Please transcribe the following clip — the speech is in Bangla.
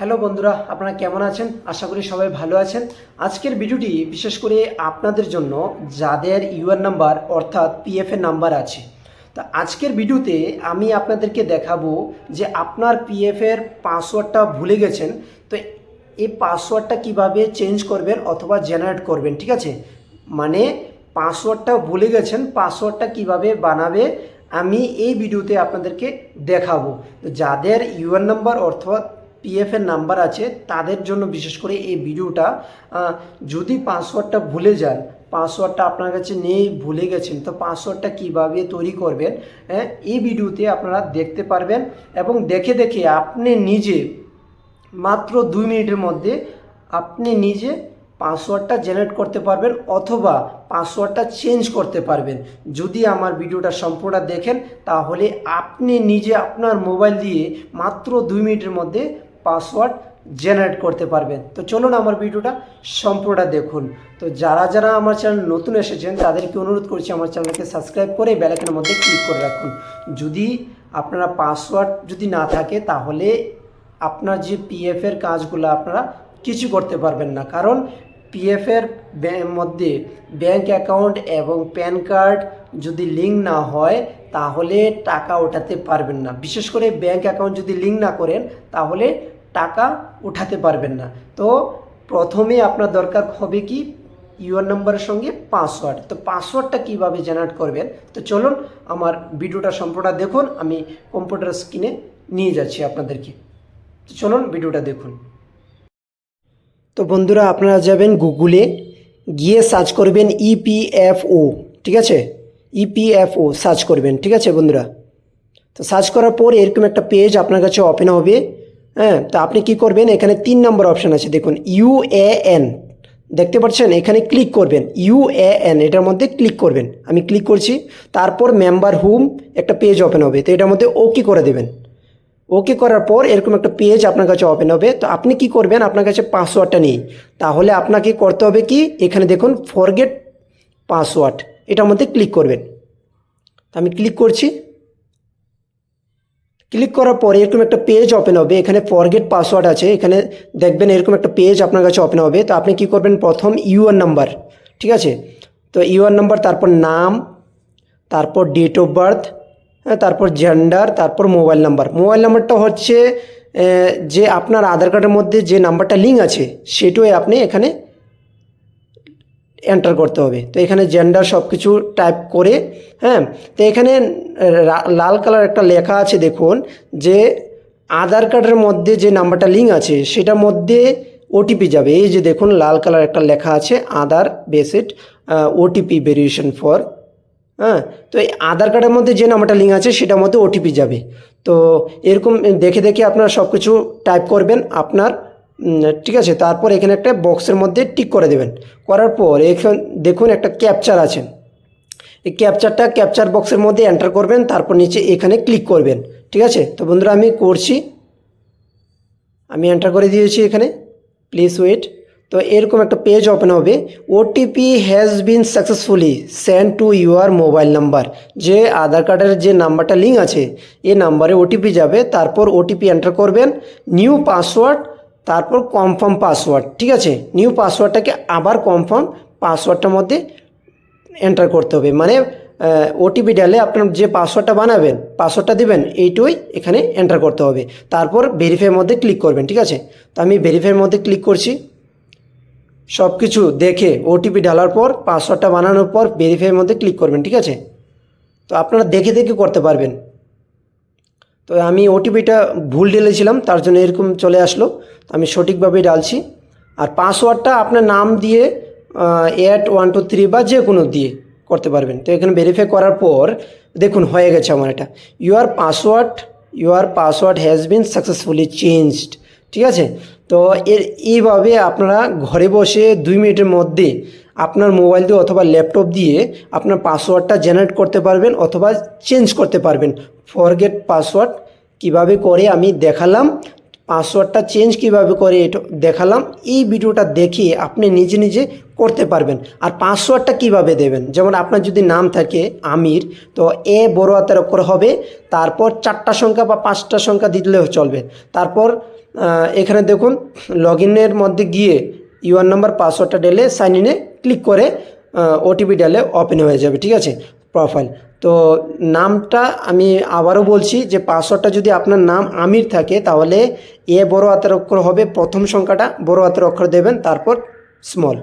হ্যালো বন্ধুরা, আপনারা কেমন আছেন? আশা করি সবাই ভালো আছেন। আজকের ভিডিওটি বিশেষ করে আপনাদের জন্য যাদের ইউআর নাম্বার অর্থাৎ পিএফ এর নাম্বার আছে। তা আজকের ভিডিওতে আমি আপনাদেরকে দেখাবো যে আপনার পিএফ এর পাসওয়ার্ডটা ভুলে গেছেন, তো এই পাসওয়ার্ডটা কীভাবে চেঞ্জ করবেন অথবা জেনারেট করবেন, ঠিক আছে? মানে পাসওয়ার্ডটা ভুলে গেছেন পাসওয়ার্ডটা কীভাবে বানাবে আমি এই ভিডিওতে আপনাদেরকে দেখাবো। তো যাদের ইউআর নাম্বার অর্থাৎ পিএফ এর নাম্বার আছে, তাদের জন্য বিশেষ করে এই ভিডিওটা যদি পাসওয়ার্ডটা ভুলে যান পাসওয়ার্ডটা আপনার কাছে নেই, ভুলে গেছেন, তো পাসওয়ার্ডটা কীভাবে তৈরি করবেন হ্যাঁ এই ভিডিওতে আপনারা দেখতে পারবেন এবং দেখে দেখে আপনি নিজে, মাত্র দুই মিনিটের মধ্যে আপনি নিজে পাসওয়ার্ডটা জেনারেট করতে পারবেন অথবা পাসওয়ার্ডটা চেঞ্জ করতে পারবেন। যদি আমার ভিডিওটা সম্পূর্ণ দেখেন, তাহলে আপনি নিজে আপনার মোবাইল দিয়ে মাত্র দুই মিনিটের মধ্যে পাসওয়ার্ড জেনারেট করতে পারবেন তো চলুন আমার ভিডিওটা সম্পূর্ণটা দেখুন। তো যারা যারা আমার চ্যানেল নতুন এসেছেন, তাদেরকে অনুরোধ করছি আমার চ্যানেলকে সাবস্ক্রাইব করে বেলাকের মধ্যে ক্লিক করে রাখুন। যদি আপনারা পাসওয়ার্ড যদি না থাকে, তাহলে আপনার যে পিএফের কাজগুলো আপনারা কিছু করতে পারবেন না। কারণ পিএফের মধ্যে ব্যাংক অ্যাকাউন্ট এবং প্যান কার্ড যদি লিঙ্ক না হয়, তাহলে টাকা ওঠাতে পারবেন না। বিশেষ করে ব্যাংক অ্যাকাউন্ট যদি লিঙ্ক না করেন, তাহলে টাকা উঠাতে পারবেন না। তো প্রথমে আপনার দরকার হবে কি? ইউআর নাম্বারের সঙ্গে পাসওয়ার্ড তো পাসওয়ার্ডটা কীভাবে জেনারেট করবেন? তো চলুন আমার ভিডিওটা সম্পূর্ণ দেখুন। আমি কম্পিউটার স্ক্রিনে নিয়ে যাচ্ছি আপনাদেরকে। তো চলুন ভিডিওটা দেখুন। তো বন্ধুরা, আপনারা যাবেন গুগলে, গিয়ে সার্চ করবেন E ইপিএফও ঠিক আছে? E ইপিএফও সার্চ করবেন, ঠিক আছে বন্ধুরা? তো সার্চ করার পর এরকম একটা পেজ আপনার কাছে ওপেন হবে। হ্যাঁ তো আপনি কি করবেন? এখানে তিন নম্বর অপশান আছে, দেখুন ইউএএন দেখতে পাচ্ছেন? এখানে ক্লিক করবেন ইউএএন এটার মধ্যে ক্লিক করবেন। আমি ক্লিক করছি, তারপর মেম্বার হুম একটা পেজ ওপেন হবে, তো এটার মধ্যে ওকে করে দেবেন। ওকে করার পর এরকম একটা পেজ আপনার কাছে ওপেন হবে, তো আপনি কি করবেন? আপনার কাছে পাসওয়ার্ডটা নেই। তাহলে আপনাকে করতে হবে কি? এখানে দেখুন ফরগেট পাসওয়ার্ড এটার মধ্যে ক্লিক করবেন। আমি ক্লিক করছি ক্লিক করার পর এরকম একটা পেজ ওপেন হবে। এখানে ফরগেট পাসওয়ার্ড আছে। এখানে দেখবেন এরকম একটা পেজ আপনার কাছে ওপেন হবে। তো আপনি কি করবেন? প্রথম ইউআর নাম্বার ঠিক আছে? তো ইউআর নাম্বার তারপর নাম, তারপর ডেট অফ বার্থ তারপর জেন্ডার তারপর মোবাইল নাম্বার মোবাইল নাম্বারটা হচ্ছে যে আপনার আধার কার্ডের মধ্যে যে নাম্বারটা লিঙ্ক আছে সেটাই আপনি এখানে এন্টার করতে হবে। তো এখানে জেন্ডার সব কিছু টাইপ করে হ্যাঁ? তো এখানে লাল কালার একটা লেখা আছে, দেখুন, যে আধার কার্ডের মধ্যে যে নাম্বারটা লিঙ্ক আছে, সেটার মধ্যে ওটিপি যাবে। এই যে দেখুন, লাল কালার একটা লেখা আছে, Aadhaar based OTP verification for হ্যাঁ? তো এই আধার কার্ডের মধ্যে যে নাম্বারটা লিঙ্ক আছে, সেটার মধ্যে ওটিপি যাবে। তো এরকম দেখে দেখে আপনারা সব কিছু টাইপ করবেন, আপনার ঠিক আছে, তারপর এখানে একটা বক্সের মধ্যে টিক করে দেবেন। করার পর এখান, দেখুন একটা ক্যাপচার আছে। এই ক্যাপচারটা, ক্যাপচার বক্সের মধ্যে এন্টার করবেন, তারপর নিচে এখানে ক্লিক করবেন। ঠিক আছে? তো বন্ধুরা, আমি করছি। আমি এন্টার করে দিয়েছি এখানে। Please wait. তো এরকম একটা পেজ ওপেন হবে। OTP has been successfully send to your mobile number যে আধার কার্ডের যে নাম্বারটা লিঙ্ক আছে এই নাম্বারে ওটিপি যাবে। তারপর ওটিপি এন্টার করবেন। নিউ পাসওয়ার্ড তারপর কনফার্ম পাসওয়ার্ড ঠিক আছে? নিউ পাসওয়ার্ডটাকে আবার কনফার্ম পাসওয়ার্ডটার মধ্যে এন্টার করতে হবে। মানে ওটিপি ডালে আপনার যে পাসওয়ার্ডটা বানাবেন পাসওয়ার্ডটা দিবেন এইটুই এখানে এন্টার করতে হবে। তারপর ভেরিফাইয়ের মধ্যে ক্লিক করবেন, ঠিক আছে? তো আমি ভেরিফাইয়ের মধ্যে ক্লিক করছি। সব কিছু দেখে ওটিপি ডালার পর পাসওয়ার্ডটা বানানোর পর ভেরিফাইয়ের মধ্যে ক্লিক করবেন, ঠিক আছে? তো আপনারা দেখে দেখে করতে পারবেন। তো আমি ওটিপিটা ভুল ঢেলেছিলাম, তার জন্য এরকম চলে আসলো। আমি সঠিকভাবেই ডালছি আর পাসওয়ার্ডটা আপনার নাম দিয়ে এট ওয়ান টু থ্রি বা যে কোনো দিয়ে করতে পারবেন। তো এখানে ভেরিফাই করার পর, দেখুন, হয়ে গেছে আমার এটা। Your password your password has been successfully changed ঠিক আছে? তো এর, এইভাবে আপনারা ঘরে বসে দুই মিনিটের মধ্যে আপনার মোবাইল দিয়ে অথবা ল্যাপটপ দিয়ে আপনার পাসওয়ার্ডটা জেনারেট করতে পারবেন অথবা চেঞ্জ করতে পারবেন। ফরগেট পাসওয়ার্ড কীভাবে করে আমি দেখালাম পাসওয়ার্ডটা চেঞ্জ কীভাবে করে এটা দেখালাম, এই ভিডিওটা দেখে আপনি নিজে নিজে করতে পারবেন। আর পাসওয়ার্ডটা কীভাবে দেবেন? যেমন আপনার যদি নাম থাকে আমির, তো এ বড় হাতের অক্ষর হবে, তারপর চারটা সংখ্যা বা পাঁচটা সংখ্যা দিলেও চলবে। তারপর এখানে দেখুন লগ মধ্যে গিয়ে ইউআর নাম্বার, পাসওয়ার্ডটা ডেলে সাইন ইনে ক্লিক করে ওটিপি ডালে ওপেন হয়ে যাবে, ঠিক আছে? প্রোফাইল তো নামটা আমি আবারও বলছি যে পাসওয়ার্ডটা যদি আপনার নাম আমির থাকে, তাহলে এ বড় হাতের অক্ষর হবে, প্রথম সংখ্যাটা বড় হাতের অক্ষর দেবেন, তারপর স্মল